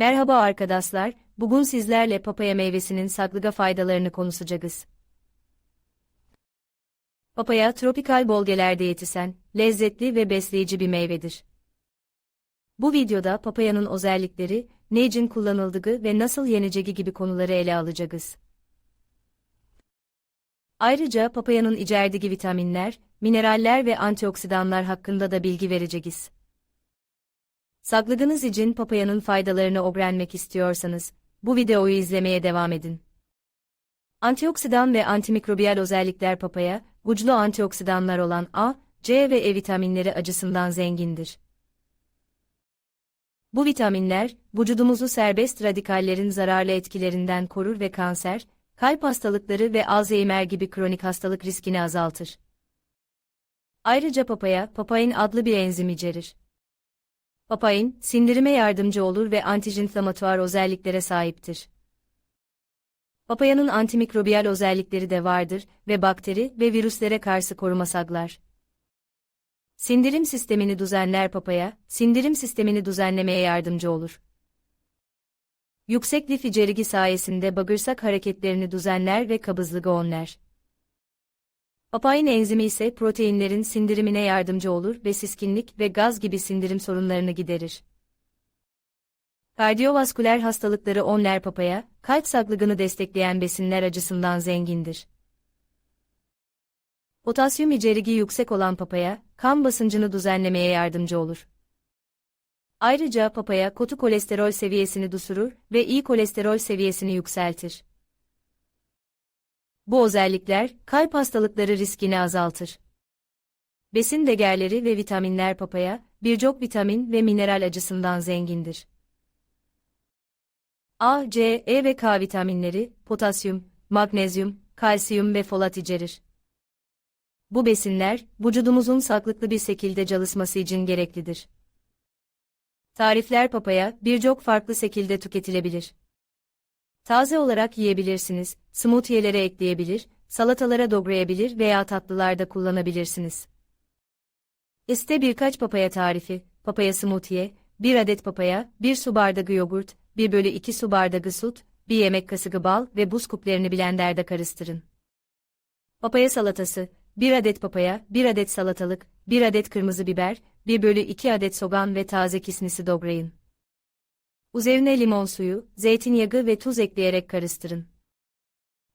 Merhaba arkadaşlar, bugün sizlerle papaya meyvesinin saklıga faydalarını konuşacağız. Papaya tropikal bölgelerde yetişen, lezzetli ve besleyici bir meyvedir. Bu videoda papayanın özellikleri, ne için kullanıldığı ve nasıl yeneceği gibi konuları ele alacağız. Ayrıca papayanın içerdiği vitaminler, mineraller ve antioksidanlar hakkında da bilgi vereceğiz. Sakladığınız için papayanın faydalarını öğrenmek istiyorsanız, bu videoyu izlemeye devam edin. Antioksidan ve antimikrobiyal özellikler papaya, güçlü antioksidanlar olan A, C ve E vitaminleri açısından zengindir. Bu vitaminler, vücudumuzu serbest radikallerin zararlı etkilerinden korur ve kanser, kalp hastalıkları ve Alzheimer gibi kronik hastalık riskini azaltır. Ayrıca papaya, papain adlı bir enzim içerir. Papain, sindirime yardımcı olur ve antijenflamatuar özelliklere sahiptir. Papayanın antimikrobiyal özellikleri de vardır ve bakteri ve virüslere karşı koruma sağlar. Sindirim sistemini düzenler papaya, sindirim sistemini düzenlemeye yardımcı olur. Yüksek lif içerigi sayesinde bağırsak hareketlerini düzenler ve kabızlığı önler. Papain enzimi ise proteinlerin sindirimine yardımcı olur ve siskinlik ve gaz gibi sindirim sorunlarını giderir. Kardiyovasküler hastalıkları önler papaya, kalp sağlığını destekleyen besinler açısından zengindir. Potasyum içerigi yüksek olan papaya, kan basıncını düzenlemeye yardımcı olur. Ayrıca papaya kötü kolesterol seviyesini düşürür ve iyi kolesterol seviyesini yükseltir. Bu özellikler, kalp hastalıkları riskini azaltır. Besin değerleri ve vitaminler papaya, birçok vitamin ve mineral açısından zengindir. A, C, E ve K vitaminleri, potasyum, magnezyum, kalsiyum ve folat içerir. Bu besinler, vücudumuzun sağlıklı bir şekilde çalışması için gereklidir. Tarifler papaya, birçok farklı şekilde tüketilebilir. Taze olarak yiyebilirsiniz, smoothie'lere ekleyebilir, salatalara doğrayabilir veya tatlılarda kullanabilirsiniz. İşte birkaç papaya tarifi, papaya smoothie, 1 adet papaya, 1 su bardağı yoğurt, 1 bölü 2 su bardağı süt, 1 yemek kaşığı bal ve buz küplerini blenderde karıştırın. Papaya salatası, 1 adet papaya, 1 adet salatalık, 1 adet kırmızı biber, 1 bölü 2 adet soğan ve taze kismisi doğrayın. Üzerine limon suyu, zeytinyağı ve tuz ekleyerek karıştırın.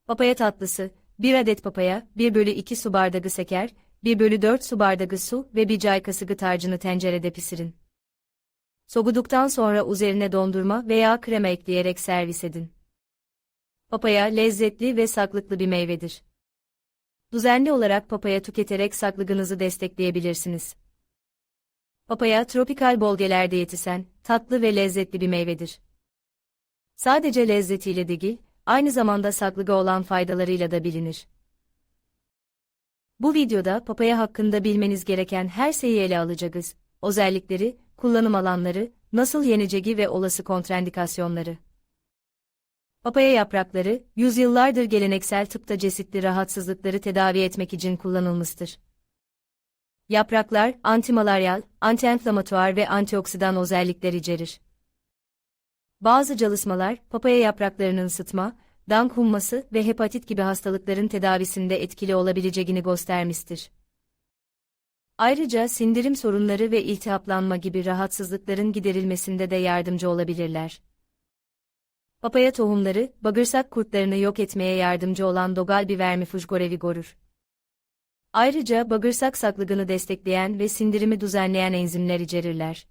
Papaya tatlısı, 1 adet papaya, 1 bölü 2 su bardağı şeker, 1 bölü 4 su bardağı su ve bir çay kaşığı tarçını tencerede pişirin. Soğuduktan sonra üzerine dondurma veya krema ekleyerek servis edin. Papaya lezzetli ve sağlıklı bir meyvedir. Düzenli olarak papaya tüketerek sağlığınızı destekleyebilirsiniz. Papaya tropikal bölgelerde yetişen, tatlı ve lezzetli bir meyvedir. Sadece lezzetiyle değil, aynı zamanda saklıga olan faydalarıyla da bilinir. Bu videoda papaya hakkında bilmeniz gereken her şeyi ele alacağız. Özellikleri, kullanım alanları, nasıl yeneceği ve olası kontraindikasyonları. Papaya yaprakları, yüzyıllardır geleneksel tıpta çeşitli rahatsızlıkları tedavi etmek için kullanılmıştır. Yapraklar, antimalaryal, antienflamatuar ve antioksidan özellikler içerir. Bazı çalışmalar, papaya yapraklarının sıtma, dank humması ve hepatit gibi hastalıkların tedavisinde etkili olabileceğini göstermiştir. Ayrıca sindirim sorunları ve iltihaplanma gibi rahatsızlıkların giderilmesinde de yardımcı olabilirler. Papaya tohumları, bağırsak kurtlarını yok etmeye yardımcı olan dogal bir vermifuj görevi görür. Ayrıca bağırsak saklığını destekleyen ve sindirimi düzenleyen enzimler içerirler.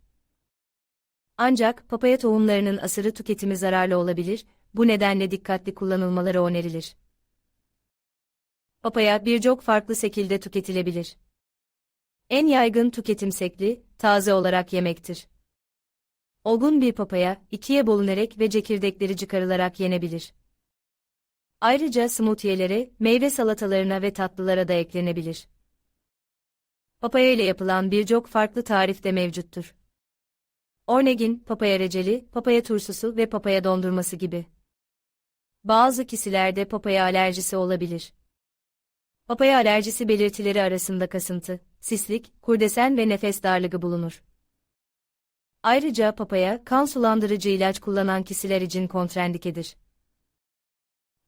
Ancak papaya tohumlarının asırı tüketimi zararlı olabilir, bu nedenle dikkatli kullanılmaları önerilir. Papaya birçok farklı şekilde tüketilebilir. En yaygın tüketim şekli, taze olarak yemektir. Olgun bir papaya, ikiye bölünerek ve çekirdekleri çıkarılarak yenebilir. Ayrıca smoothie'lere, meyve salatalarına ve tatlılara da eklenebilir. Papaya ile yapılan birçok farklı tarif de mevcuttur. Örneğin, papaya receli, papaya turşusu ve papaya dondurması gibi. Bazı kişilerde papaya alerjisi olabilir. Papaya alerjisi belirtileri arasında kasıntı, sislik, kurdesen ve nefes darlığı bulunur. Ayrıca papaya, kan sulandırıcı ilaç kullanan kişiler için kontrendikedir.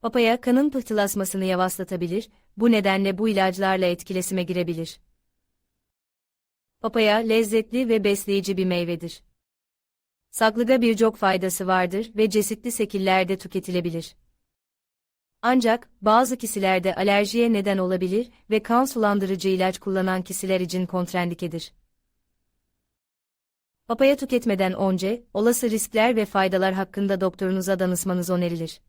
Papaya kanın pıhtılaşmasını yavaşlatabilir, bu nedenle bu ilaçlarla etkileşime girebilir. Papaya lezzetli ve besleyici bir meyvedir. Saklıda birçok faydası vardır ve çeşitli şekillerde tüketilebilir. Ancak, bazı kişilerde alerjiye neden olabilir ve kan sulandırıcı ilaç kullanan kişiler için kontrendikedir. Papaya tüketmeden önce, olası riskler ve faydalar hakkında doktorunuza danışmanız önerilir.